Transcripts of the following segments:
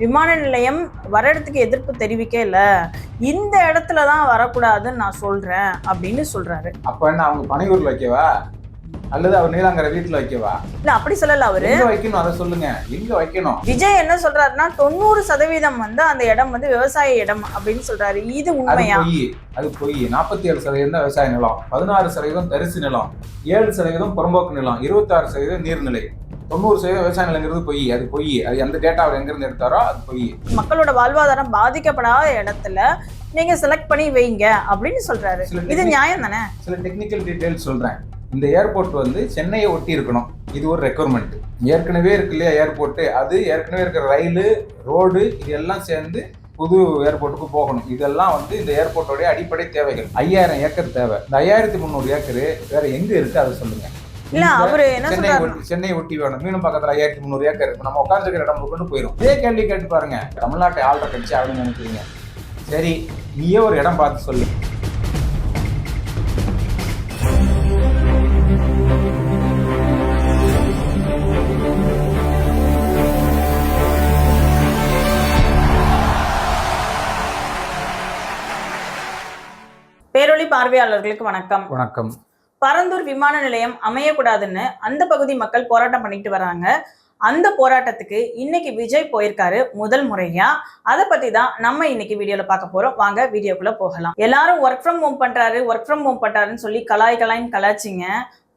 விமான நிலையம் வர இடத்துக்கு எதிர்ப்பு தெரிவிக்க இல்ல. இந்த இடத்துல தான் வரக்கூடாதுன்னு நான் சொல்றேன் அப்படின்னு சொல்றாரு. அப்ப என்ன அவங்க பனையூர்ல வைக்கவா? அல்லது அவர் நீலாங்கரை வீட்டுல வைக்கவா? இல்ல அப்படி சொல்லல அவரு. எங்க வைக்கணும்? அதை சொல்லுங்க. எங்க வைக்கணும்? விஜய் என்ன சொல்றாருன்னா தொண்ணூறு சதவீதம் வந்து அந்த இடம் வந்து விவசாய இடம் அப்படின்னு சொல்றாரு. இது உண்மையா? பொய். அது பொய். நாற்பத்தி ஏழு சதவீதம் தான் விவசாய நிலம். பதினாறு சதவீதம் தரிசு நிலம். ஏழு சதவீதம் புறம்போக்கு நிலம். இருபத்தாறு சதவீதம் நீர்நிலை. தொண்ணூறு சதவீதம் விவசாய நிலங்கிறது பொய். அது பொய். அது எந்த டேட்டா அவர் எங்கிருந்து எடுத்தாரோ அது பொய். மக்களோட வாழ்வாதாரம் பாதிக்கப்படாத இடத்துல நீங்க செலக்ட் பண்ணி வைங்க அப்படின்னு சொல்றாரு. சில இது நியாயம் தானே? சில டெக்னிக்கல் டீடைல்ஸ் சொல்றேன். இந்த ஏர்போர்ட் வந்து சென்னையை ஒட்டி இருக்கணும். இது ஒரு ரெக்குவயர்மெண்ட் ஏற்கனவே இருக்கு இல்லையா ஏர்போர்ட் அது ஏற்கனவே இருக்கிற ரயிலு ரோடு இது எல்லாம் சேர்ந்து புது ஏர்போர்ட்டுக்கு போகணும். இதெல்லாம் வந்து இந்த ஏர்போர்ட்டோடைய அடிப்படை தேவைகள். ஐயாயிரம் ஏக்கர் தேவை. இந்த ஐயாயிரத்தி முந்நூறு ஏக்கரு வேற எங்க இருக்கு? அதை சொல்லுங்க. இல்ல அவரு என்ன சென்னை சென்னை ஒட்டி வேணும். மீனும் பக்கத்துல ஐயாயிரத்தி முந்நூறு ஏக்கர் இப்ப நம்ம உட்காந்துருக்கிற இடம் கொண்டு போயிடும் இதே கேள்வி கேட்டு பாருங்க. தமிழ்நாட்டை ஆள்ற கட்சி அப்படின்னு நினைக்கிறீங்க. சரி நீயே ஒரு இடம் பார்த்து சொல்லு. பேரொளி பார்வையாளர்களுக்கு வணக்கம். வணக்கம். பரந்தூர் விமான நிலையம் அமையக்கூடாதுன்னு அந்த பகுதி மக்கள் போராட்டம் பண்ணிட்டு வராங்க. அந்த போராட்டத்துக்கு இன்னைக்கு விஜய் போயிருக்காரு முதல் முறையா. அதை பத்தி தான் நம்ம இன்னைக்கு வீடியோல பார்க்க போறோம். வாங்க வீடியோக்குள்ள போகலாம். எல்லாரும் ஒர்க் ஃப்ரம் ஹோம் பண்றாரு ஒர்க் ஃப்ரம் ஹோம் பண்றாருன்னு சொல்லி கலாய் கலாய்ன்னு கலாச்சிங்க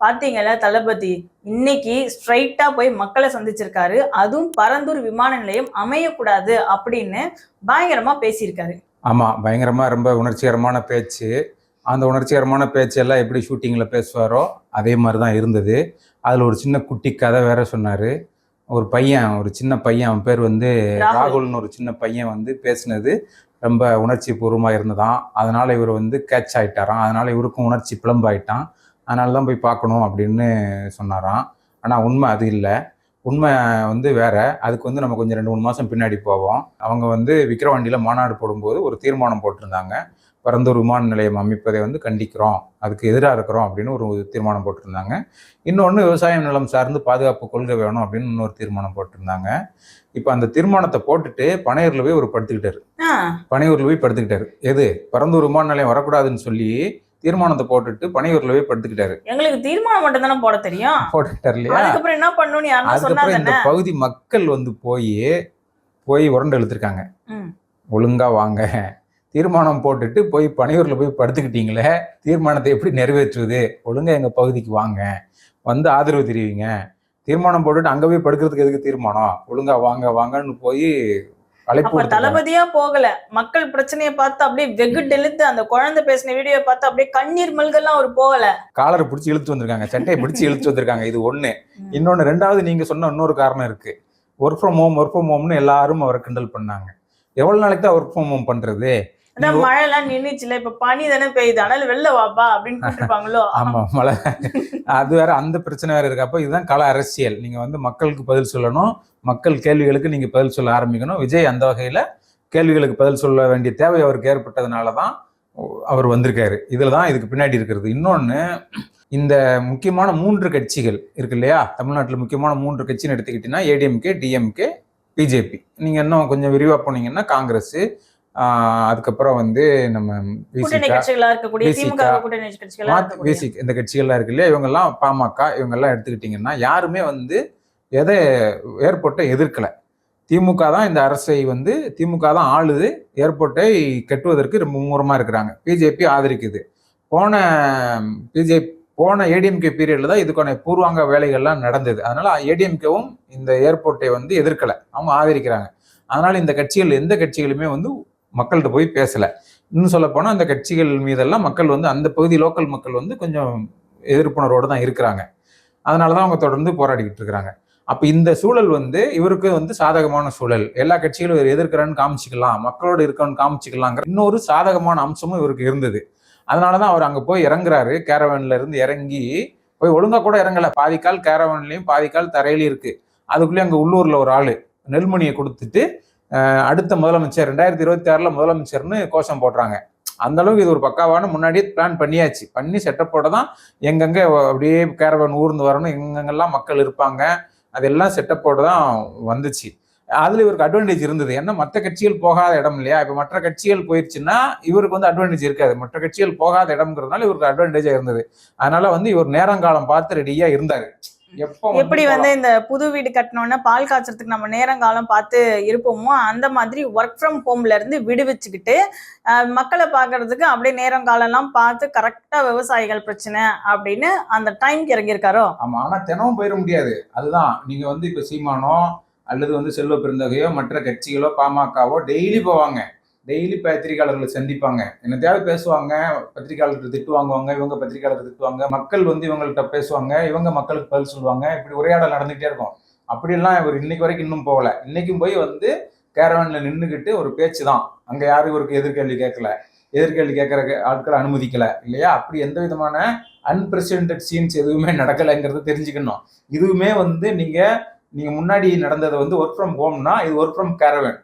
பாத்தீங்களா தளபதி இன்னைக்கு ஸ்ட்ரைட்டா போய் மக்களை சந்திச்சிருக்காரு. அதுவும் பரந்தூர் விமான நிலையம் அமையக்கூடாது அப்படின்னு பயங்கரமா பேசியிருக்காரு. ஆமா பயங்கரமா ரொம்ப உணர்ச்சிகரமான பேச்சு. அந்த உணர்ச்சிகரமான பேச்செல்லாம் எப்படி ஷூட்டிங்கில் பேசுவாரோ அதே மாதிரி தான் இருந்தது. அதில் ஒரு சின்ன குட்டி கதை வேற சொன்னார். ஒரு பையன் ஒரு சின்ன பையன் அவன் பேர் வந்து ராகுல். ராகுல்னு ஒரு சின்ன பையன் வந்து பேசினது ரொம்ப உணர்ச்சி பூர்வமாக இருந்ததாம். அதனால இவர் வந்து கேட்ச் ஆயிட்டாராம். அதனால இவருக்கும் உணர்ச்சி பிளம்பாயிட்டான் அதனால தான் போய் பார்க்கணும் அப்படின்னு சொன்னாராம். ஆனால் உண்மை அது இல்லை. உண்மை வந்து வேற. அதுக்கு வந்து நம்ம கொஞ்சம் ரெண்டு மூணு மாதம் பின்னாடி போவோம். அவங்க வந்து விக்கிரவாண்டியில் மாநாடு போடும்போது ஒரு தீர்மானம் போட்டிருந்தாங்க. பரந்தூர் விமான நிலையம் அமைப்பதை வந்து கண்டிக்கிறோம். அதுக்கு எதிராக இருக்கிறோம் அப்படின்னு ஒரு தீர்மானம் போட்டிருந்தாங்க. இன்னொன்று விவசாயம் நிலம் சார்ந்து பாதுகாப்பு கொள்கை வேணும் அப்படின்னு இன்னொரு தீர்மானம் போட்டிருந்தாங்க. இப்போ அந்த தீர்மானத்தை போட்டுட்டு பனையூரில் போய் ஒரு படுத்துக்கிட்டாரு. பனையூரில் போய் படுத்துக்கிட்டாரு. எது? பரந்தூர் விமான நிலையம் வரக்கூடாதுன்னு சொல்லி தீர்மானத்தை போட்டுட்டு பனையூரில் போய் படுத்துக்கிட்டாரு. எங்களுக்கு தீர்மானம் மட்டும் தானே போட தெரியும்? போட்டுக்கிட்டாரு இல்லையா? அதுக்கப்புறம் என்ன பண்ணணும்னு அதுக்கப்புறம் இந்த பகுதி மக்கள் வந்து போய் போய் உரண்டு இழுத்துருக்காங்க ம். ஒழுங்கா வாங்க. தீர்மானம் போட்டுட்டு போய் பனையூர்ல போய் படுத்துக்கிட்டீங்களே தீர்மானத்தை எப்படி நிறைவேற்றுவது? ஒழுங்கா எங்க பகுதிக்கு வாங்க. வந்து ஆதரவு தெரிவிங்க. தீர்மானம் போட்டுட்டு அங்க போய் படுக்கிறதுக்கு எதுக்கு தீர்மானம்? ஒழுங்கா வாங்க வாங்கன்னு போய் அழைப்பு. தளபதியா போகல. மக்கள் பிரச்சனையை பார்த்து அப்படியே வெகு டெழுத்து அந்த குழந்தை பேசின வீடியோ பார்த்து அப்படியே கண்ணீர் மல்கெல்லாம் அவர் போகல. காலரை பிடிச்சி இழுத்து வந்திருக்காங்க. சட்டையை பிடிச்சி இழுத்து வந்திருக்காங்க. இது ஒண்ணு. இன்னொன்னு ரெண்டாவது நீங்க சொன்ன இன்னொரு காரணம் இருக்கு. Work from home work from ஹோம்னு எல்லாரும் அவரை கிண்டல் பண்ணாங்க. எவ்வளவு நாளைக்கு தான் ஒர்க் ஃப்ரம் ஹோம் பண்றது? அதான் மழை எல்லாம் நின்னுச்சுல இப்ப பனி தானே பெய்யுது அதனால வெளில வாப்பா அப்படின்னு கூப்பிட்டுருப்பாங்களோ? ஆமா மழை. அது வேற அந்த பிரச்சனை வேற இருக்கு. அப்போ இதுதான் கள அரசியல். நீங்க வந்து மக்களுக்கு பதில் சொல்லணும் மக்கள் கேள்விகளுக்கு நீங்க பதில் சொல்ல ஆரம்பிக்கணும். விஜய் அந்த வகையில கேள்விகளுக்கு பதில் சொல்ல வேண்டிய தேவை அவருக்கு ஏற்பட்டதுனால தான் அவர் வந்திருக்காரு. இதுல தான் இதுக்கு பின்னாடி இருக்கிறது. இன்னொன்னு இந்த முக்கியமான மூன்று கட்சிகள் இருக்கு இல்லையா? தமிழ்நாட்டில் முக்கியமான மூன்று கட்சின்னு எடுத்துக்கிட்டீங்கன்னா ஏடிஎம்கே டிஎம்கே பிஜேபி. நீங்க இன்னும் கொஞ்சம் விரிவா போனீங்கன்னா காங்கிரஸ் அதுக்கப்புறம் வந்து நம்ம விசிகா இந்த கட்சிகள்லாம் இருக்கு இல்லையா? இவங்கெல்லாம் பாமக இவங்கெல்லாம் எடுத்துக்கிட்டிங்கன்னா யாருமே வந்து எதை ஏர்போர்ட்டை எதிர்க்கல. திமுக தான் இந்த அரசை வந்து திமுக தான் ஆளுது ஏர்போர்ட்டை கட்டுவதற்கு ரொம்ப மும்முரமா இருக்கிறாங்க. பிஜேபி ஆதரிக்குது. போன பிஜேபி போன ஏடிஎம்கே பீரியட்ல தான் இதுக்கான பூர்வாங்க வேலைகள்லாம் நடந்தது. அதனால ஏடிஎம்கேவும் இந்த ஏர்போர்ட்டை வந்து எதிர்க்கல. அவங்க ஆதரிக்கிறாங்க. அதனால இந்த கட்சிகள் எந்த கட்சிகளுமே வந்து மக்கள்கிட்ட போய் பேசலை. இன்னும் சொல்லப்போனால் அந்த கட்சிகள் மீதெல்லாம் மக்கள் வந்து அந்த பகுதி லோக்கல் மக்கள் வந்து கொஞ்சம் எதிர்ப்புணர்வோடு தான் இருக்கிறாங்க. அதனால தான் அவங்க தொடர்ந்து போராடிக்கிட்டு இருக்கிறாங்க. அப்போ இந்த சூழல் வந்து இவருக்கு வந்து சாதகமான சூழல். எல்லா கட்சிகளும் இவர் எதிர்க்கிறான்னு காமிச்சிக்கலாம் மக்களோடு இருக்கான்னு காமிச்சிக்கலாங்கிற இன்னொரு சாதகமான அம்சமும் இவருக்கு இருந்தது. அதனால தான் அவர் அங்கே போய் இறங்குறாரு. கேரவன்ல இருந்து இறங்கி போய் ஒழுங்காக கூட இறங்கலை. பாதிக்கால் கேரவன்லையும் பாதிக்கால் தரையிலையும் இருக்குது அதுக்குள்ளேயே அங்கே உள்ளூரில் ஒரு ஆள் நெல்மணியை கொடுத்துட்டு அடுத்த முதலமைச்சர் ரெண்டாயிரத்தி இருபத்தி ஆறில் முதலமைச்சர்னு கோஷம் போடுறாங்க. அந்த அளவுக்கு இது ஒரு பக்காவான முன்னாடியே பிளான் பண்ணியாச்சு. பண்ணி செட்டப்போட தான் எங்கெங்கே அப்படியே கேரவன் ஊர்ந்து வரணும் எங்கெங்கெல்லாம் மக்கள் இருப்பாங்க அதெல்லாம் செட்டப்போட தான் வந்துச்சு. அதில் இவருக்கு அட்வான்டேஜ் இருந்தது. ஏன்னா மற்ற கட்சிகள் போகாத இடம் இல்லையா? இப்போ மற்ற கட்சிகள் போயிடுச்சுன்னா இவருக்கு வந்து அட்வான்டேஜ் இருக்காது. மற்ற கட்சிகள் போகாத இடம்ங்கிறதுனால இவருக்கு அட்வான்டேஜாக இருந்தது. அதனால வந்து இவர் நேரங்காலம் பார்த்து ரெடியாக இருந்தார். எப்படி வந்து இந்த புது வீடு கட்டணும்னா பால் காய்ச்சறதுக்கு நம்ம நேரங்காலம் பார்த்து இருப்போமோ அந்த மாதிரி ஒர்க் ஃப்ரம் ஹோம்ல இருந்து விடுவிச்சுக்கிட்டு மக்களை பார்க்கறதுக்கு அப்படியே நேரங்காலம்லாம் பார்த்து கரெக்டா விவசாயிகள் பிரச்சனை அப்படின்னு அந்த டைம்க்கு இறங்கியிருக்காரோ? ஆமா ஆனா தினமும் போயிட முடியாது. அதுதான். நீங்க வந்து இப்ப சீமானோ அல்லது வந்து செல்வ பெருந்தகையோ மற்ற கட்சிகளோ பாமகவோ டெய்லி போவாங்க. டெய்லி பத்திரிகையாளர்களை சந்திப்பாங்க. என்னத்தையாவது பேசுவாங்க பத்திரிகையாளர்கள் திட்டு வாங்குவாங்க இவங்க பத்திரிகையாளர் திட்டுவாங்க மக்கள் வந்து இவங்கள்ட்ட பேசுவாங்க இவங்க மக்களுக்கு பதில் சொல்லுவாங்க இப்படி உரையாடல் நடந்துகிட்டே இருக்கும். அப்படியெல்லாம் இவர் இன்னைக்கு வரைக்கும் இன்னும் போகல. இன்னைக்கும் போய் வந்து கேரவானில் நின்றுக்கிட்டு ஒரு பேச்சு தான். அங்கே யாரும் இவருக்கு எதிர்கேள்வி கேட்கல? எதிர்கேள்வி கேட்குற ஆட்களை அனுமதிக்கல இல்லையா? அப்படி எந்த விதமான அன்பிரசிடென்டட் சீன்ஸ் எதுவுமே நடக்கலைங்கிறத தெரிஞ்சுக்கணும். இதுவுமே வந்து நீங்கள் நீங்கள் முன்னாடி நடந்தது வந்து ஒர்க் ஃப்ரம் ஹோம்னா இது ஒர்க் ஃப்ரம் கேரவன்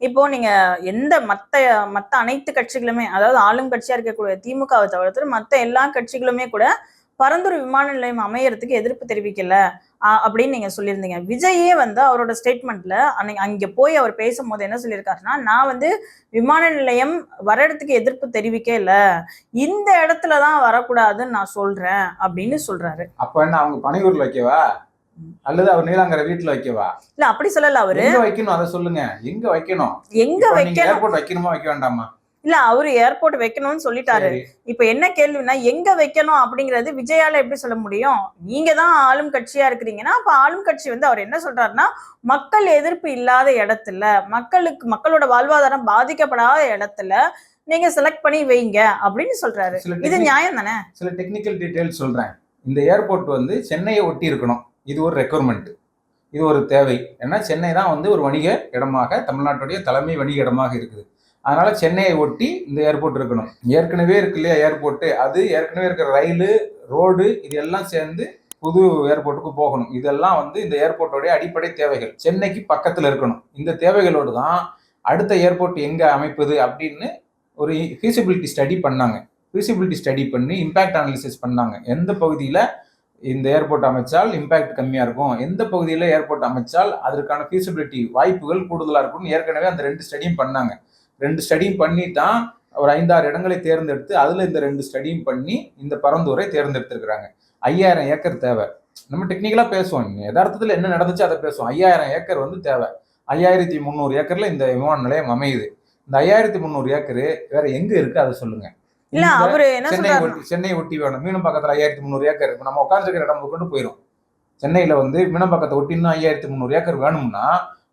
இப்போ நீங்க எந்த மத்த மத்த அனைத்து கட்சிகளுமே அதாவது ஆளும் கட்சியா இருக்கக்கூடிய திமுகவை தவிர்த்து மத்த எல்லா கட்சிகளுமே கூட பரந்தூர் விமான நிலையம் அமையறதுக்கு எதிர்ப்பு தெரிவிக்கல. அப்படின்னு நீங்க சொல்லியிருந்தீங்க. விஜயே வந்து அவரோட ஸ்டேட்மெண்ட்ல அன்னைக்கு அங்க போய் அவர் பேசும்போது என்ன சொல்லியிருக்காருன்னா நான் வந்து விமான நிலையம் வர இடத்துக்கு எதிர்ப்பு தெரிவிக்க இல்ல. இந்த இடத்துல தான் வரக்கூடாதுன்னு நான் சொல்றேன் அப்படின்னு சொல்றாரு. அப்ப என்ன அவங்க பனையூர்ல வைக்கவா? அல்லது அவர் நீலாங்கரை வீட்டுல வைக்கவா? இல்ல அப்படி சொல்லல அவரு. எங்க வைக்கணும்? அதை சொல்லுங்க. எங்க வைக்கணும்? எங்க வைக்கணும்? ஏர்போர்ட் வைக்கணுமா வைக்க வேண்டாமா? இல்ல அவரு ஏர்போர்ட் வைக்கணும்னு சொல்லிட்டாரு. இப்ப என்ன கேள்வினா எங்க வைக்கணும் அப்படிங்கறது விஜயால எப்படி சொல்ல முடியும்? நீங்க தான் ஆளும் கட்சியா இருக்கிறீங்கன்னா அப்ப ஆளும் கட்சி வந்து அவர் என்ன சொல்றாருன்னா மக்கள் எதிர்ப்பு இல்லாத இடத்துல மக்களுக்கு மக்களோட வாழ்வாதாரம் பாதிக்கப்படாத இடத்துல நீங்க செலக்ட் பண்ணி வைங்க அப்படின்னு சொல்றாரு. சில இது நியாயம் தானே? சில டெக்னிக்கல் டீடைல்ஸ் சொல்றேன். இந்த ஏர்போர்ட் வந்து சென்னையை ஒட்டி இருக்கணும். இது ஒரு ரெக்குவயர்மெண்ட் இது ஒரு தேவை. ஏன்னா சென்னை தான் வந்து ஒரு வணிக இடமாக தமிழ்நாட்டுடைய தலைமை வணிக இடமாக இருக்குது. அதனால் சென்னையை ஒட்டி இந்த ஏர்போர்ட் இருக்கணும். ஏற்கனவே இருக்கு இல்லையா ஏர்போர்ட்டு அது ஏற்கனவே இருக்கிற ரயிலு ரோடு இது எல்லாம் சேர்ந்து புது ஏர்போர்ட்டுக்கு போகணும். இதெல்லாம் வந்து இந்த ஏர்போர்ட்டோடைய அடிப்படை தேவைகள். சென்னைக்கு பக்கத்தில் இருக்கணும். இந்த தேவைகளோடு தான் அடுத்த ஏர்போர்ட் எங்கே அமைப்பது அப்படின்னு ஒரு ஃபீசிபிலிட்டி ஸ்டடி பண்ணாங்க. ஃபீசிபிலிட்டி ஸ்டடி பண்ணி இம்பாக்ட் அனாலிசிஸ் பண்ணாங்க. எந்த பகுதியில் இந்த ஏர்போர்ட் அமைச்சால் இம்பாக்ட் கம்மியாக இருக்கும். எந்த பகுதியில் ஏர்போர்ட் அமைச்சால் அதற்கான ஃபீஸிபிலிட்டி வாய்ப்புகள் கூடுதலாக இருக்கும்னு ஏற்கனவே அந்த ரெண்டு ஸ்டடியும் பண்ணாங்க. ரெண்டு ஸ்டடியும் பண்ணி தான் ஒரு ஐந்தாறு இடங்களை தேர்ந்தெடுத்து அதில் இந்த ரெண்டு ஸ்டடியும் பண்ணி இந்த பரந்தூரை தேர்ந்தெடுத்திருக்கிறாங்க. ஐயாயிரம் ஏக்கர் தேவை. நம்ம டெக்னிக்கலாக பேசுவோம். யதார்த்தத்தில் என்ன நடந்துச்சு அதை பேசுவோம். ஐயாயிரம் ஏக்கர் வந்து தேவை. ஐயாயிரத்தி முந்நூறு ஏக்கரில் இந்த விமான நிலையம் அமையுது. இந்த ஐயாயிரத்தி முந்நூறு ஏக்கரு வேற எங்கே இருக்குது அதை சொல்லுங்கள் இல்ல அவரு என்ன சென்னை ஒட்டி சென்னை ஒட்டி வேணும். மீனம் பக்கத்துல ஐயாயிரத்தி முந்நூறு ஏக்கர். நம்ம உட்காந்துருக்கிற இடம் கொண்டு போயிடும் சென்னையில வந்து மீனம் பக்கத்தை ஒட்டி இன்னும் ஐயாயிரத்தி முந்நூறு ஏக்கர் வேணும்னா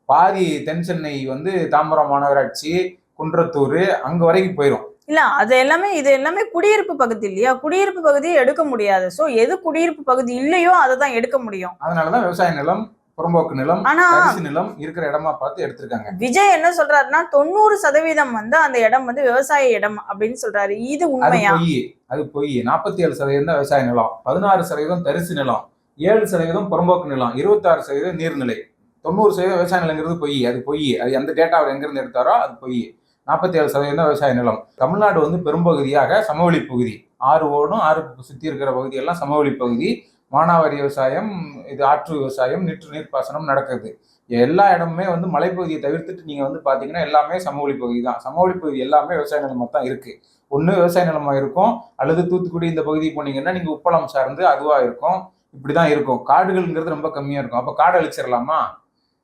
பாதி தென் சென்னை வந்து தாம்பரம் மாநகராட்சி குன்றத்தூர் அங்க வரைக்கும் போயிடும் இல்ல அது எல்லாமே இது எல்லாமே குடியிருப்பு பகுதி இல்லையா? குடியிருப்பு பகுதியை எடுக்க முடியாது. சோ எது குடியிருப்பு பகுதி இல்லையோ அதை தான் எடுக்க முடியும். அதனாலதான் விவசாய நிலம் புறம்போக்கு நிலம் தரிசு நிலம் இருக்கிற இடமா பார்த்து எடுத்திருக்காங்க. விஜய் என்ன சொல்றாருன்னா தொண்ணூறு சதவீதம் வந்து அந்த இடம் வந்து விவசாய இடம் அப்படின்னு சொல்றாரு. இது உண்மையா? பொய் அது பொய். நாற்பத்தி ஏழு சதவீதம் தான் விவசாய நிலம். பதினாறு சதவீதம் தரிசு நிலம். ஏழு சதவீதம் புறம்போக்கு நிலம். இருபத்தாறு சதவீதம் நீர்நிலை. தொண்ணூறு சதவீதம் விவசாய நிலங்கிறது பொய். அது பொய். அது எந்த டேட்டா அவர் எங்கிருந்து எடுத்தாரோ அது பொய். நாற்பத்தி ஏழு சதவீதம் தான் விவசாய நிலம். தமிழ்நாடு வந்து பெரும்பகுதியாக சமவெளி பகுதி. ஆறு ஓடும் ஆறு சுற்றி இருக்கிற பகுதியெல்லாம் சமவெளி பகுதி. மானாவாரி விவசாயம் இது ஆற்று விவசாயம் நிற்று நீர்ப்பாசனம் நடக்குது. எல்லா இடமுமே வந்து மலைப்பகுதியை தவிர்த்துட்டு நீங்கள் வந்து பார்த்தீங்கன்னா எல்லாமே சமவெளி பகுதி தான். சமவெளி பகுதி எல்லாமே விவசாய நிலமாக தான் இருக்குது ஒன்று விவசாய நிலமாக இருக்கும். அல்லது தூத்துக்குடி இந்த பகுதிக்கு போனீங்கன்னா நீங்கள் உப்பளம் சார்ந்து அதுவாக இருக்கும். இப்படி தான் இருக்கும். காடுகள்ங்கிறது ரொம்ப கம்மியாக இருக்கும். அப்போ காடு அழிச்சிடலாமா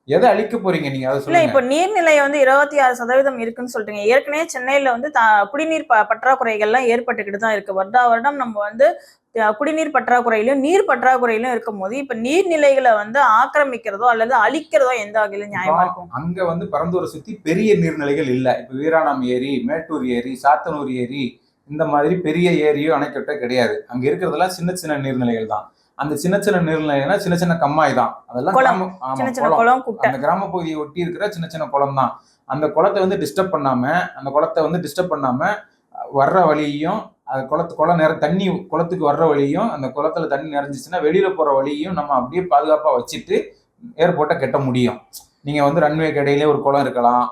எதை அழிக்க போறீங்க நீங்க? அதை சொல்லுங்க. இப்ப நீர்நிலை வந்து இருபத்தி ஆறு சதவீதம் இருக்குன்னு சொல்றீங்க. ஏற்கனவே சென்னையில வந்து குடிநீர் பற்றாக்குறைகள்லாம் ஏற்பட்டுக்கிட்டு தான் இருக்கு. வருடா வருடம் நம்ம வந்து குடிநீர் பற்றாக்குறையிலும் நீர் பற்றாக்குறையிலும் இருக்கும் போது இப்ப நீர்நிலைகளை வந்து ஆக்கிரமிக்கிறதோ அல்லது அழிக்கிறதோ எந்த வகையில நியாயமா இருக்கும்? அங்க வந்து பரந்தூரை சுத்தி பெரிய நீர்நிலைகள் இல்ல. இப்ப வீராணம் ஏரி மேட்டூர் ஏரி சாத்தனூர் ஏரி இந்த மாதிரி பெரிய ஏரியோ அணைக்கட்டோ கிடையாது. அங்க இருக்கிறதெல்லாம் சின்ன சின்ன நீர்நிலைகள் தான். அந்த சின்ன சின்ன நீர்நிலைகள்னா சின்ன சின்ன கம்மாய் தான். அதெல்லாம் குளம். அந்த கிராம பகுதியை ஒட்டி இருக்கிற சின்ன சின்ன குளம் தான். அந்த குளத்தை வந்து டிஸ்டர்ப் பண்ணாம அந்த குளத்தை வந்து டிஸ்டர்ப் பண்ணாம வர்ற வழியையும் அது குளத்து குளம் நேர தண்ணி குளத்துக்கு வர்ற வழியும் அந்த குளத்துல தண்ணி நிறைஞ்சிச்சுன்னா வெளியில போற வழியும் நம்ம அப்படியே பாதுகாப்பா வச்சுட்டு ஏர்போர்ட்டை கட்ட முடியும். நீங்க வந்து ரன்வேக்கு இடையிலே ஒரு குளம் இருக்கலாம்.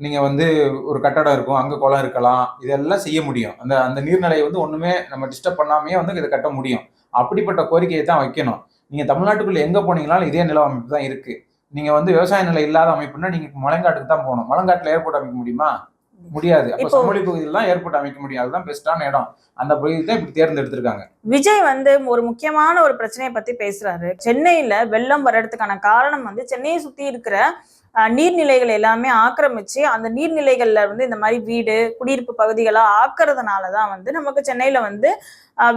நீங்க வந்து ஒரு கட்டடம் இருக்கும் அங்க குளம் இருக்கலாம் இதெல்லாம் செய்ய முடியும். அந்த அந்த நீர்நிலையை வந்து ஒண்ணுமே நம்ம டிஸ்டர்ப் பண்ணாமையே வந்து இதை கட்ட முடியும். அப்படிப்பட்ட கோரிக்கையை தான் வைக்கணும். நீங்க தமிழ்நாட்டுக்குள்ள எங்க போனீங்கனாலும் இதே நில அமைப்பு தான் இருக்கு. நீங்க வந்து விவசாய நிலம் இல்லாத அமைப்புனா நீங்க மலைங்காட்டுக்கு தான் போகணும். மலைங்காட்டுல ஏர்போர்ட் அமைக்க முடியுமா? முடியாது. அப்ப சமவெளி பகுதியில் தான் ஏர்போர்ட் அமைக்க முடியும். அதுதான் பெஸ்டான இடம். அந்த பகுதி தான் இப்படி தேர்ந்தெடுத்திருக்காங்க. விஜய் வந்து ஒரு முக்கியமான ஒரு பிரச்சனையை பத்தி பேசுறாரு. சென்னையில வெள்ளம் வர்றதுக்கான காரணம் வந்து சென்னையை சுத்தி இருக்கிற நீர்நிலைகள் எல்லாமே ஆக்கிரமிச்சு அந்த நீர்நிலைகள்ல வந்து இந்த மாதிரி வீடு குடியிருப்பு பகுதிகளாக ஆக்குறதுனால தான் வந்து நமக்கு சென்னையில வந்து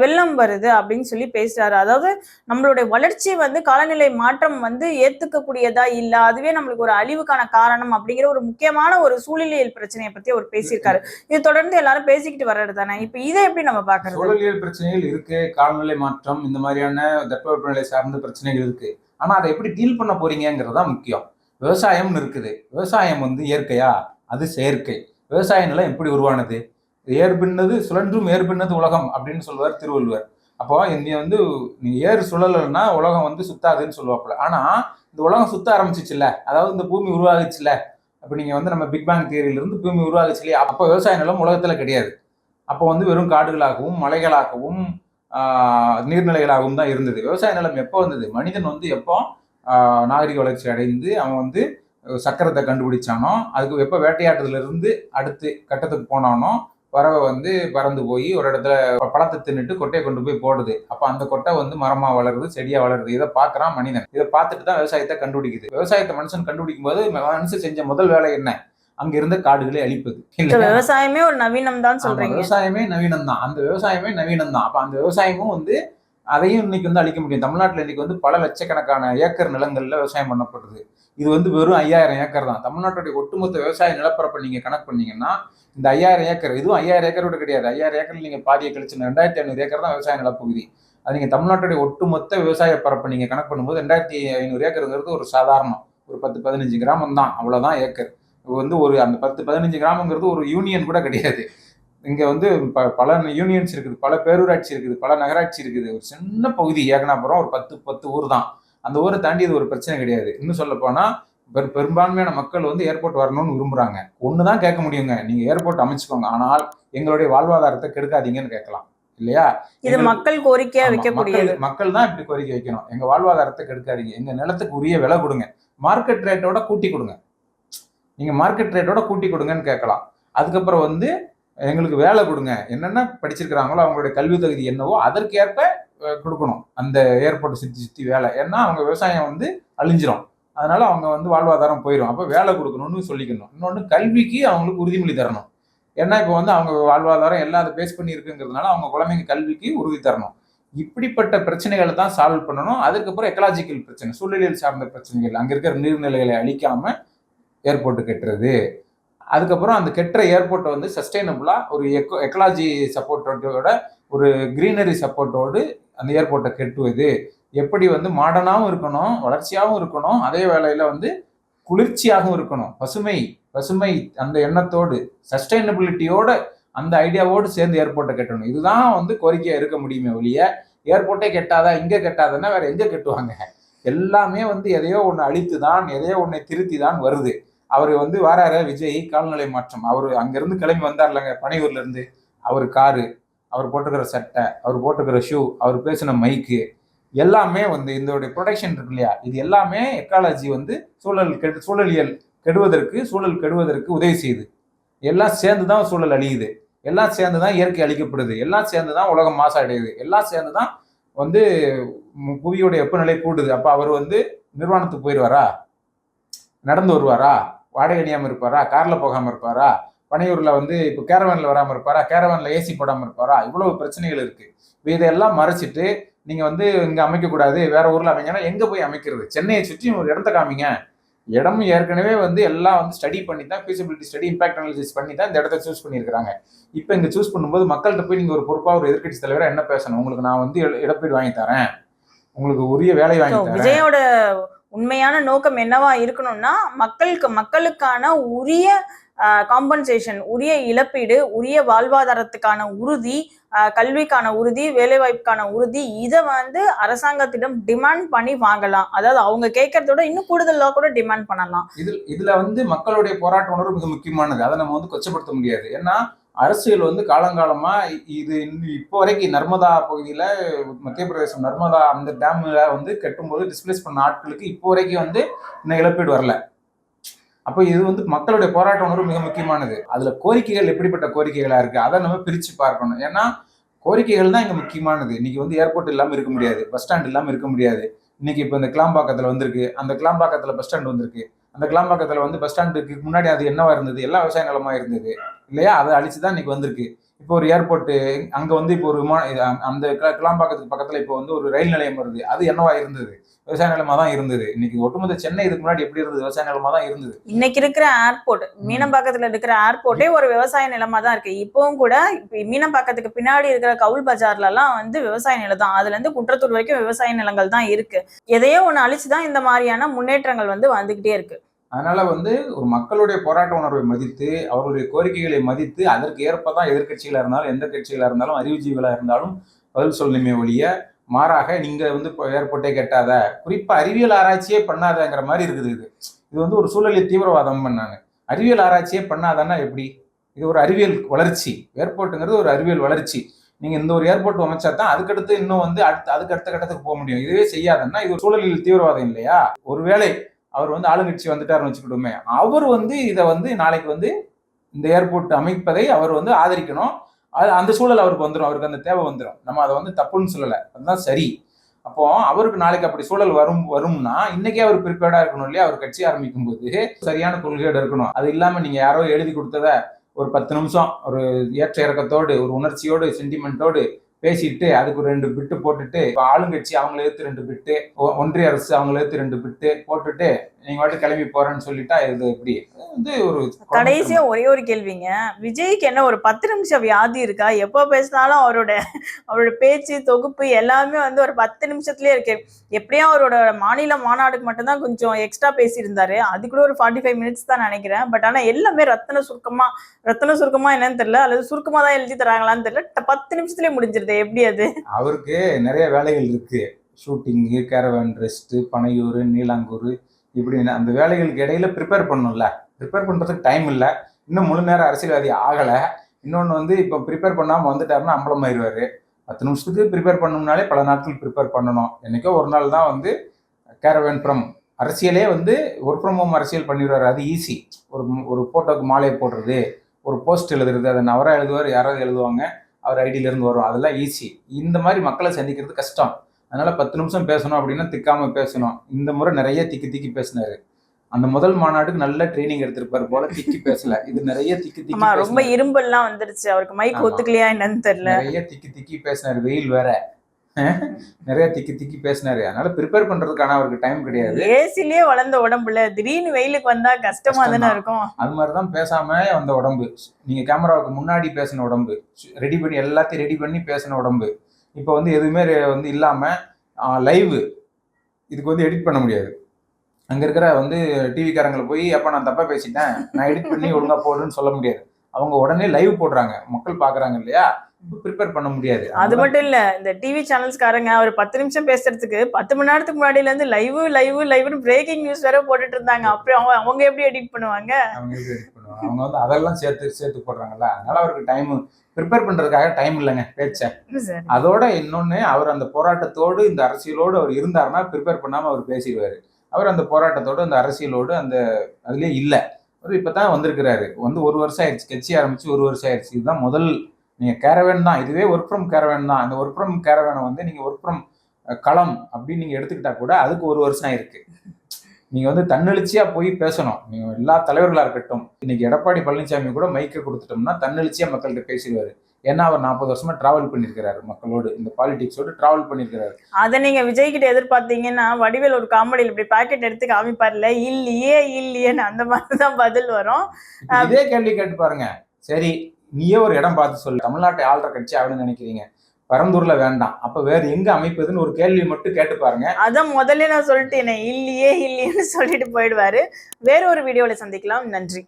வெள்ளம் வருது அப்படின்னு சொல்லி பேசுறாரு. அதாவது நம்மளுடைய வளர்ச்சி வந்து காலநிலை மாற்றம் வந்து ஏத்துக்கக்கூடியதா இல்ல அதுவே நம்மளுக்கு ஒரு அழிவுக்கான காரணம் அப்படிங்கிற ஒரு முக்கியமான ஒரு சூழலியல் பிரச்சனையை பத்தி அவர் பேசியிருக்காரு. இது தொடர்ந்து எல்லாரும் பேசிக்கிட்டு வர்றது தானே? இப்ப இதை எப்படி நம்ம பாக்குறது சூழலியல் பிரச்சனைகள் இருக்கு காலநிலை மாற்றம் இந்த மாதிரியான தட்பவெப்பநிலை சார்ந்த பிரச்சனைகள் இருக்கு. ஆனா அதை எப்படி டீல் பண்ண போறீங்கிறது தான் முக்கியம். விவசாயம்னு இருக்குது. விவசாயம் வந்து இயற்கையா? அது செயற்கை. விவசாய நிலம் எப்படி உருவானது? ஏற்பின்னது சுழன்றும் ஏற்பின்னது உலகம் அப்படின்னு சொல்லுவார் திருவள்ளுவர். அப்போ இங்கே வந்து நீ ஏறு சுழலன்னா உலகம் வந்து சுத்தாதுன்னு சொல்லுவாப்புல. ஆனால் இந்த உலகம் சுத்த ஆரம்பிச்சிச்சுல்ல? அதாவது இந்த பூமி உருவாகுச்சுல்ல? அப்போ நீங்கள் வந்து நம்ம பிக் பேங் தியரியிலிருந்து பூமி உருவாகுச்சு இல்லையா? அப்போ விவசாய நிலம் உலகத்தில் கிடையாது. அப்போ வந்து வெறும் காடுகளாகவும் மலைகளாகவும் நீர்நிலைகளாகவும் தான் இருந்தது. விவசாய நிலம் எப்போ வந்தது? மனிதன் வந்து எப்போ நாகரிக வளர்ச்சி அடைந்து அவன் வந்து சக்கரத்தை கண்டுபிடிச்சானோ அதுக்கு எப்போ வேட்டையாட்டுறதுல இருந்து அடுத்து கட்டத்துக்கு போனானோ பறவை வந்து பறந்து போய் ஒரு இடத்துல பழத்தை தின்னுட்டு கொட்டையை கொண்டு போய் போடுது. அப்போ அந்த கொட்டை வந்து மரமா வளருது செடியா வளருது. இதை பார்க்கறான் மனிதன். இதை பார்த்துட்டு தான் விவசாயத்தை கண்டுபிடிக்குது. விவசாயத்தை மனுஷன் கண்டுபிடிக்கும் போது மனுஷன் செஞ்ச முதல் வேலை என்ன? அங்க இருந்த காடுகளை அழிப்பது? விவசாயமே ஒரு நவீனம் தான் சொல்றீங்க. விவசாயமே நவீனம் தான் அந்த விவசாயமே நவீனம் தான் அப்ப அந்த விவசாயமும் வந்து அதையும் இன்னைக்கு வந்து அழிக்க முடியும். தமிழ்நாட்டில் இன்னைக்கு வந்து பல லட்சக்கணக்கான ஏக்கர் நிலங்கள்ல விவசாயம் பண்ணப்படுது. இது வந்து வெறும் ஐயாயிரம் ஏக்கர் தான். தமிழ்நாட்டுடைய ஒட்டுமொத்த விவசாய நிலப்பரப்பை நீங்க கணக்கு பண்ணீங்கன்னா இந்த ஐயாயிரம் ஏக்கர் இதுவும் ஐயாயிரம் ஏக்கரோட கிடையாது. ஐயாயிரம் ஏக்கர் நீங்க பாதியை கழிச்சு ரெண்டாயிரத்தி ஐநூறு ஏக்கர் தான் விவசாய நிலப்பகுதி. அது நீங்க தமிழ்நாட்டுடைய ஒட்டுமொத்த விவசாய பரப்பை நீங்க கணக்கு பண்ணும்போது ரெண்டாயிரத்தி ஐநூறு ஏக்கருங்கிறது ஒரு சாதாரணம். ஒரு பத்து பதினஞ்சு கிராமம் தான். அவ்வளவுதான் ஏக்கர். வந்து ஒரு அந்த பத்து பதினஞ்சு கிராமங்கிறது ஒரு யூனியன் கூட கிடையாது. இங்க வந்து ப- பல யூனியன்ஸ் இருக்குது பல பேரூராட்சி இருக்குது பல நகராட்சி இருக்குது. ஒரு சின்ன பகுதி ஏகனாபுரம் ஒரு பத்து பத்து ஊர் தான். அந்த ஊரை தாண்டி இது ஒரு பிரச்சனை கிடையாது. இன்னும் சொல்ல போனா பெரு பெரும்பான்மையான மக்கள் வந்து ஏர்போர்ட் வரணும்னு விரும்புறாங்க. ஒன்று தான் கேட்க முடியுங்க. நீங்க ஏர்போர்ட் அமைச்சுக்கோங்க. ஆனால் எங்களுடைய வாழ்வாதாரத்தை கெடுக்காதீங்கன்னு கேட்கலாம். இல்லையா? இது மக்கள் கோரிக்கையா வைக்கக்கூடியது மக்கள் மக்கள் தான் இப்படி கோரிக்கை வைக்கணும். எங்க வாழ்வாதாரத்தை கெடுக்காதீங்க. எங்க நிலத்துக்கு உரிய விலை கொடுங்க. மார்க்கெட் ரேட்டோட கூட்டி கொடுங்க. நீங்க மார்க்கெட் ரேட்டோட கூட்டி கொடுங்கன்னு கேட்கலாம். அதுக்கப்புறம் வந்து எங்களுக்கு வேலை கொடுங்க. என்னென்ன படிச்சிருக்கிறாங்களோ அவங்களுடைய கல்வி தகுதி என்னவோ அதற்கேற்ப ஏற்ப கொடுக்கணும். அந்த ஏர்போர்ட்டை சுற்றி சுற்றி வேலை. ஏன்னா அவங்க விவசாயம் வந்து அழிஞ்சிரும். அதனால அவங்க வந்து வாழ்வாதாரம் போயிடும் அப்போ வேலை கொடுக்கணும்னு சொல்லிக்கணும். இன்னொன்று கல்விக்கு அவங்களுக்கு உறுதிமொழி தரணும். ஏன்னா இப்போ வந்து அவங்க வாழ்வாதாரம் எல்லாம் அதை பேஸ் பண்ணி இருக்குங்கிறதுனால அவங்க குழந்தைங்க கல்விக்கு உறுதி தரணும். இப்படிப்பட்ட பிரச்சனைகளை தான் சால்வ் பண்ணணும். அதுக்கப்புறம் எக்கலாஜிக்கல் பிரச்சனை சூழலியல் சார்ந்த பிரச்சனைகள் அங்கே இருக்கிற நீர்நிலைகளை அழிக்காமல் ஏர்போர்ட் கட்டுறது. அதுக்கப்புறம் அந்த கெட்ட ஏர்போர்ட்டை வந்து சஸ்டைனபுளாக ஒரு எக்கோ எக்கலாஜி சப்போர்ட்டோட ஒரு க்ரீனரி சப்போர்ட்டோடு அந்த ஏர்போர்ட்டை கெட்டுவது எப்படி வந்து மாடர்னாகவும் இருக்கணும் வளர்ச்சியாகவும் இருக்கணும் அதே வேளையில் வந்து குளிர்ச்சியாகவும் இருக்கணும். பசுமை பசுமை அந்த எண்ணத்தோடு சஸ்டைனபிலிட்டியோட அந்த ஐடியாவோடு சேர்ந்து ஏர்போர்ட்டை கட்டணும். இதுதான் வந்து கோரிக்கையாக இருக்க முடியுமே ஒழிய ஏர்போர்ட்டே கெட்டாதா இங்கே கெட்டாதுன்னா வேற எங்கே கட்டுவாங்க? எல்லாமே வந்து எதையோ ஒன்று அழித்து தான் எதையோ ஒன்றை திருத்தி தான் வருது. அவர் வந்து வாராரு விஜய் கால்நிலை மாற்றம். அவர் அங்கிருந்து கிளம்பி வந்தார்லங்க பனையூர்ல இருந்து அவர் காரு அவர் போட்டுக்கிற சட்டை அவர் போட்டுக்கிற ஷூ அவர் பேசின மைக்கு எல்லாமே வந்து இதோடைய ப்ரொடக்ஷன் இருக்கு இல்லையா? இது எல்லாமே எக்காலஜி வந்து சூழல் கெடு சூழலியல் கெடுவதற்கு சூழல் கெடுவதற்கு உதவி செய்யுது. எல்லாம் சேர்ந்து தான் சூழல் அழியுது. எல்லாம் சேர்ந்து தான் இயற்கை அழிக்கப்படுது. எல்லாம் சேர்ந்து தான் உலகம் மாசடையுது. எல்லாம் சேர்ந்து தான் வந்து புவியோட வெப்பநிலை கூடுது. அப்போ அவர் வந்து நிர்வாணத்துக்கு போயிடுவாரா நடந்து வருவாரா? வாடகை அணியாம இருப்பாரா? கார்ல போகாம இருப்பாரா? பனையூர்ல வந்து இப்போ கேரவன்ல வராம இருப்பாரா? கேரவன்ல ஏசி போடாம இருப்பாரா? இவ்வளவு பிரச்சனைகள் இருக்கு. இப்ப இதெல்லாம் மறைச்சிட்டு நீங்க வந்து இங்க அமைக்க கூடாது வேற ஊர்ல அமைங்கன்னா எங்க போய் அமைக்கிறது? சென்னையை சுற்றி ஒரு இடத்த காமிங்க. இடம் ஏற்கனவே வந்து எல்லாம் வந்து ஸ்டடி பண்ணி தான் feasibility ஸ்டடி இம்பாக்ட் அனாலிசிஸ் பண்ணி தான் இந்த இடத்த சூஸ் பண்ணியிருக்காங்க இப்போ இங்க சூஸ் பண்ணும்போது மக்கள்கிட்ட போய் நீங்க ஒரு பொறுப்பா ஒரு எதிர்க்கட்சி தலைவரா என்ன பேசணும்? உங்களுக்கு நான் வந்து இடப்பீடு வாங்கி தரேன். உங்களுக்கு உரிய வேலை வாங்கி தரேன். விஜயோட உண்மையான நோக்கம் என்னவா இருக்கணும்னா மக்களுக்கு மக்களுக்கான உரிய காம்பன்சேஷன் உரிய இழப்பீடு உரிய வாழ்வாதாரத்துக்கான உறுதி கல்விக்கான உறுதி வேலைவாய்ப்புக்கான உறுதி இதை வந்து அரசாங்கத்திடம் டிமாண்ட் பண்ணி வாங்கலாம். அதாவது அவங்க கேட்கறதோட இன்னும் கூடுதலாக கூட டிமாண்ட் பண்ணலாம். இதில் இதுல வந்து மக்களுடைய போராட்ட உணர்வு மிக முக்கியமானது. அதை நம்ம வந்து கொச்சப்படுத்த முடியாது. ஏன்னா அரசியல் வந்து காலங்காலமா இது இப்போ வரைக்கும் நர்மதா பகுதியில மத்திய பிரதேசம் நர்மதா அந்த டேம்ல வந்து கட்டும்போது டிஸ்பிளேஸ் பண்ண ஆட்களுக்கு இப்போ வரைக்கும் வந்து இன்னும் இழப்பீடு வரல. அப்போ இது வந்து மக்களுடைய போராட்ட உணர்வு மிக முக்கியமானது. அதுல கோரிக்கைகள் எப்படிப்பட்ட கோரிக்கைகளா இருக்கு? அதை நம்ம பிரிச்சு பார்க்கணும். ஏன்னா கோரிக்கைகள் தான் இங்க முக்கியமானது. இன்னைக்கு வந்து ஏர்போர்ட் இல்லாம இருக்க முடியாது. பஸ் ஸ்டாண்ட் இல்லாம இருக்க முடியாது. இன்னைக்கு இப்போ இந்த கிளாம்பாக்கத்துல வந்திருக்கு. அந்த கிளாம்பாக்கத்துல பஸ் ஸ்டாண்ட் வந்திருக்கு. அந்த கிளாம்பாக்கத்துல வந்து பஸ் ஸ்டாண்டுக்கு முன்னாடி அது என்னவா இருந்தது? எல்லா விவசாய நிலமா இருந்தது. இல்லையா? அதை அழிச்சு தான் இன்னைக்கு வந்திருக்கு. இப்போ ஒரு ஏர்போர்ட்டு அங்கே வந்து இப்போ ஒரு விமான அந்த கிளாம்பாக்கத்துக்கு பக்கத்தில் இப்போ வந்து ஒரு ரயில் நிலையம் வருது. அது என்னவா இருந்தது? விவசாய நிலமா தான் இருந்தது. இன்னைக்கு ஒட்டுமொத்த சென்னை இதுக்கு முன்னாடி எப்படி இருந்தது? விவசாய நிலமா தான் இருந்தது. இன்னைக்கு இருக்கிற ஏர்போர்ட் மீனம்பாக்கத்துல இருக்கிற ஏர்போர்ட்டே ஒரு விவசாய நிலமா தான் இருக்கு. இப்பவும் கூட மீனம்பாக்கத்துக்கு பின்னாடி இருக்கிற கவுல் பஜார்ல எல்லாம் வந்து விவசாய நிலம் தான். அதுல இருந்து குன்றத்தூர் வரைக்கும் விவசாய நிலங்கள் தான் இருக்கு. எதையோ ஒண்ணு அழிச்சுதான் இந்த மாதிரியான முன்னேற்றங்கள் வந்து வந்துகிட்டே இருக்கு. அதனால வந்து ஒரு மக்களுடைய போராட்ட உணர்வை மதித்து அவர்களுடைய கோரிக்கைகளை மதித்து அதற்கு ஏற்ப தான் எதிர்கட்சிகளாக இருந்தாலும் எந்த கட்சிகளாக இருந்தாலும் அறிவுஜீவிகளாக இருந்தாலும் பதில் சொல்லணுமே ஒழிய மாறாக நீங்க வந்து இப்போ ஏர்போர்ட்டே கட்டாத குறிப்பா அறிவியல் ஆராய்ச்சியே பண்ணாதங்கிற மாதிரி இருக்குது இது. இது வந்து ஒரு சூழலில் தீவிரவாதம் பண்ணாங்க. அறிவியல் ஆராய்ச்சியே பண்ணாதானா எப்படி? இது ஒரு அறிவியல் வளர்ச்சி. ஏர்போர்ட்டுங்கிறது ஒரு அறிவியல் வளர்ச்சி. நீங்க இந்த ஒரு ஏர்போர்ட் அமைச்சா தான் அதுக்கடுத்து இன்னும் வந்து அடுத்து அதுக்கு அடுத்த கட்டத்துக்கு போக முடியும். இதுவே செய்யாதன்னா இது ஒரு சூழலில் தீவிரவாதம் இல்லையா? ஒருவேளை அவர் வந்து ஆளுங்கட்சி வந்துட்டாருன்னு வச்சுக்கிட்டோமே அவர் வந்து இதை வந்து நாளைக்கு வந்து இந்த ஏர்போர்ட் அமைப்பதை அவர் வந்து ஆதரிக்கணும். அது அந்த சூழல் அவருக்கு வந்துடும் அவருக்கு அந்த தேவை வந்துடும் நம்ம அதை வந்து தப்புன்னு சொல்லலை அதுதான் சரி. அப்போ அவருக்கு நாளைக்கு அப்படி சூழல் வரும் வரும்னா இன்னைக்கே அவர் ப்ரிப்பேர்டா இருக்கணும் இல்லையா? அவர் கட்சி ஆரம்பிக்கும் போது சரியான கொள்கையோட இருக்கணும். அது இல்லாம நீங்க யாரோ எழுதி கொடுத்தத ஒரு பத்து நிமிஷம் ஒரு ஏற்ற இறக்கத்தோடு ஒரு உணர்ச்சியோடு சென்டிமெண்ட்டோடு பேசிட்டு அதுக்கு ஒரு ரெண்டு பிட்டு போட்டுட்டு இப்போ ஆளுங்கட்சி அவங்கள எடுத்து ரெண்டு பிட்டு ஒன்றிய அரசு அவங்கள எடுத்து ரெண்டு பிட்டு போட்டுட்டு நீங்க வாட்டி கிளம்பி போறேன்னு சொல்லிட்டா இது எப்படி? வந்து ஒரு கடைசியா ஒரே ஒரு கேள்விங்க. விஜய்க்கு என்ன ஒரு பத்து நிமிஷம் வியாதி இருக்கா? எப்போ பேசினாலும் அவரோட அவரோட பேச்சு தொகுப்பு எல்லாமே வந்து ஒரு பத்து நிமிஷத்துலயே இருக்கு. எப்படியும் அவரோட மாநில மாநாடுக்கு மட்டும்தான் கொஞ்சம் எக்ஸ்ட்ரா பேசியிருந்தாரு. அது கூட ஒரு ஃபார்ட்டி ஃபைவ் மினிட்ஸ் தான் நினைக்கிறேன். பட் ஆனா எல்லாமே ரத்தன சுருக்கமா ரத்தன சுருக்கமா என்னன்னு தெரியல. அல்லது சுருக்கமா தான் எழுதி தராங்களான்னு தெரியல. பத்து நிமிஷத்துலயே முடிஞ்சிருது. எப்படி அது? அவருக்கு நிறைய வேலைகள் இருக்கு. ஷூட்டிங்கு கேரவன் ரெஸ்ட் பனையூர் நீலாங்கூர் இப்படி அந்த வேலைகளுக்கு இடையில ப்ரிப்பேர் பண்ணணும்ல. ப்ரிப்பேர் பண்ணுறதுக்கு டைம் இல்லை. இன்னும் முழு நேரம் அரசியல்வாதி ஆகலை. இன்னொன்று வந்து இப்போ ப்ரிப்பேர் பண்ணாமல் வந்துட்டாருன்னா ஆயிடுவார். பத்து நிமிஷத்துக்கு ப்ரிப்பேர் பண்ணணும்னாலே பல நாட்கள் ப்ரிப்பேர் பண்ணணும். என்றைக்கோ ஒரு நாள் தான் வந்து கேரவன் ஃப்ரம் அரசியலே வந்து ஒர்க் ஃப்ரம் ஹோம் அரசியல் பண்ணிடுவார். அது ஈஸி ஒரு ஒரு ஃபோட்டோக்கு மாலையை போடுறது ஒரு போஸ்ட் எழுதுறது அதை அவராக எழுதுவார் யாராவது எழுதுவாங்க அவர் ஐடியிலேருந்து வரும். அதெல்லாம் ஈஸி இந்த மாதிரி மக்களை சந்திக்கிறது கஷ்டம். அதனால பத்து நிமிஷம் பேசணும் அப்படின்னா திக்காம பேசணும். இந்த முறை நிறைய திக்கி திக்கி பேசினாரு. அந்த முதல் மாநாட்டுக்கு நல்ல ட்ரைனிங் எடுத்திருப்பாரு போல திக்கி பேசல. இது நிறைய திக்கி திக்கி ரொம்ப. இரும்பெல்லாம் வந்துருச்சு. அவருக்கு மைக். ஒத்துக்கலையா என்னன்னு தெரியல. நிறைய திக்கி திக்கி பேசினாரு. வெயில் வேற. நிறைய திக்கி திக்கி பேசினாரு. அதனால ப்ரிப்பேர் பண்றதுக்கான அவருக்கு டைம் கிடையாது. ஏசிலேயே வளர்ந்த உடம்புல. திடீர்னு வெயிலுக்கு வந்தா கஷ்டமா தானே. இருக்கும். அது மாதிரி தான் பேசாம வந்த உடம்பு. நீங்க கேமராவுக்கு முன்னாடி பேசின உடம்பு. ரெடி பண்ணி எல்லாத்தையும் ரெடி பண்ணி பேசின உடம்பு. இப்போ வந்து எதுவுமே வந்து இல்லாமல் லைவ் இதுக்கு வந்து எடிட் பண்ண முடியாது. அங்கே இருக்கிற வந்து டிவிக்காரங்களை போய் அப்போ நான் தப்பாக பேசிட்டேன். நான் எடிட் பண்ணி ஒழுங்காக போடுன்னு சொல்ல முடியாது. அவங்க உடனே லைவ் போடுறாங்க. மக்கள் பார்க்குறாங்க இல்லையா? ப்ரிப்பேர் பண்ண முடியாது. அது மட்டும் இல்ல இந்த டிவி சேனல்ஸ்காரங்க ஒரு பத்து நிமிஷம் பேசுறதுக்கு பத்து மணி நேரத்துக்கு முன்னாடில இருந்து லைவ் லைவ் லைவ்னு பிரேக்கிங் நியூஸ் வேற போட்டுட்டு இருந்தாங்க. அப்புறம் அவங்க அவங்க எப்படி எடிட் பண்ணுவாங்க? அவங்க எப்படி edit பண்ணுவாங்க? அவங்க வந்து அதெல்லாம் சேர்த்து சேர்த்து போடுறாங்கல்ல. அதனால அவருக்கு டைம் ப்ரிப்பேர் பண்றதுக்காக டைம் இல்லைங்க பேச்ச. அதோட இன்னொன்னு அவர் அந்த போராட்டத்தோடு இந்த அரசியலோடு அவர் இருந்தாருன்னா ப்ரிப்பேர் பண்ணாம அவர் பேசிடுவாரு. அவர் அந்த போராட்டத்தோடு அந்த அரசியலோடு அந்த அதுலயே இல்ல. அவர் இப்பதான் வந்திருக்கிறாரு. வந்து ஒரு வருஷம் ஆயிடுச்சு கட்சி ஆரம்பிச்சு ஒரு வருஷம் ஆயிடுச்சு. இதுதான் முதல் நீங்க கேரவேன் தான் இதுவே ஒர்க் ஃப்ரம் கேரவேன் தான். அந்த ஒர்க் ஃப்ரம் கேரவேனை வந்து நீங்க ஒர்க் ஃப்ரம் களம் அப்படின்னு நீங்க எடுத்துக்கிட்டா கூட அதுக்கு ஒரு வருஷம் ஆயிருக்கு நீங்க வந்து தன்னெழுச்சியா போய் பேசணும். நீங்க எல்லா தலைவர்களா இருக்கட்டும். இன்னைக்கு எடப்பாடி பழனிசாமி கூட மைக்கை கொடுத்துட்டோம்னா தன்னெழுச்சியா மக்கள்கிட்ட பேசிடுவாரு. ஏன்னா அவர் நாற்பது வருஷமா டிராவல் பண்ணியிருக்கிறாரு மக்களோடு. இந்த பாலிடிக்ஸோடு டிராவல் பண்ணியிருக்கிறாரு. அத நீங்க விஜய் கிட்ட எதிர்பார்த்தீங்கன்னா வடிவேல் ஒரு காமெடியில் இப்படி பாக்கெட் எடுத்து காமிப்பார்ல இல்லையே இல்லையேன்னு அந்த மாதிரிதான் பதில் வரும். இதே கேள்வி கேட்டு பாருங்க. சரி நீயே ஒரு இடம் பார்த்து சொல்லு. தமிழ்நாட்டை ஆள்ற கட்சி அப்படின்னு நினைக்கிறீங்க. பரந்தூர்ல வேண்டாம். அப்ப வேற எங்க அமைப்பதுன்னு ஒரு கேள்வி மட்டும் கேட்டு பாருங்க. அதான் முதல்ல நான் சொல்லிட்டேனே. இல்லையே இல்லையேன்னு சொல்லிட்டு போயிடுவாரு. வேற ஒரு வீடியோல சந்திக்கலாம். நன்றி.